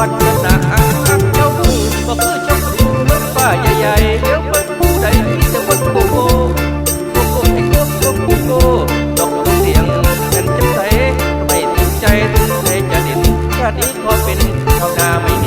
วัดสะอากเจ้าผู้มาเพื่อเจ้าน้เมืองป่าใหญ่ๆเดี๋ยวเบิ่งผู้ใดที่จะวันโกโก้โกโก้ที่โกโก้โกโก้ดอกเสียงกันจังใสทไม่ติดใจถึงใจจะดินแค่นี้ขอเป็นชาวนาไม่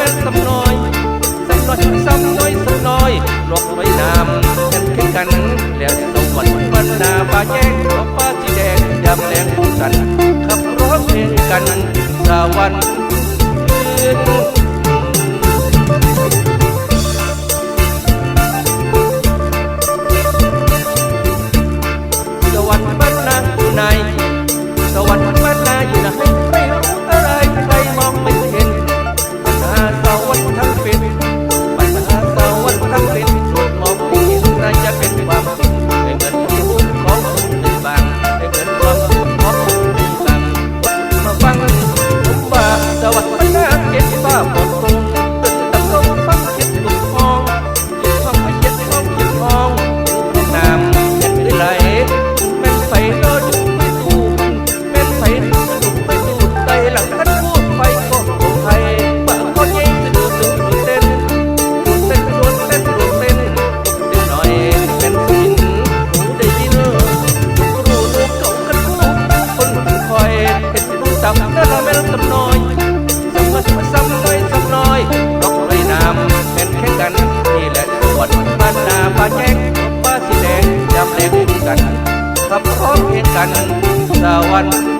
แม่นสำน้อยสำน้อยสำน้อยสำน้อยนกน้อน้ำยันขึ้นกัน แล้วสวรรค์บรนนาป่าแจ้งขอฟ้าจีแดงยำมแรงผู้สันขับร้องเพลงกันสวรรค์ กันสวรรค์